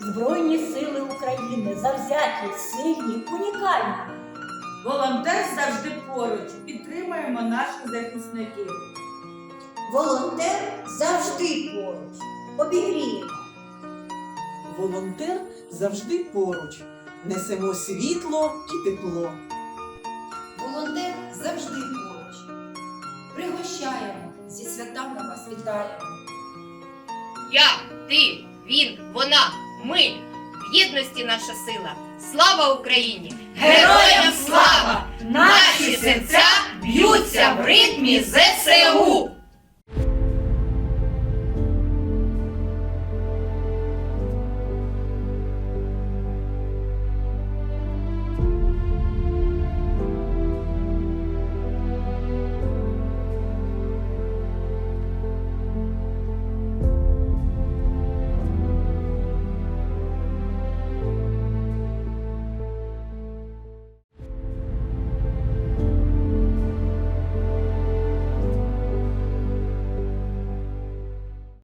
Збройні сили України завзяті, сильні, унікальні. Волонтер завжди поруч. Підтримаємо наших захисників. Волонтер завжди поруч. Обігріємо. Волонтер завжди поруч. Несемо світло і тепло. Волонтер завжди поруч. Пригощаємо зі святами вас вітаємо. Я, ти, він, вона ми. В єдності наша сила. Слава Україні! Героям слава! Наші серця б'ються в ритмі ЗСУ!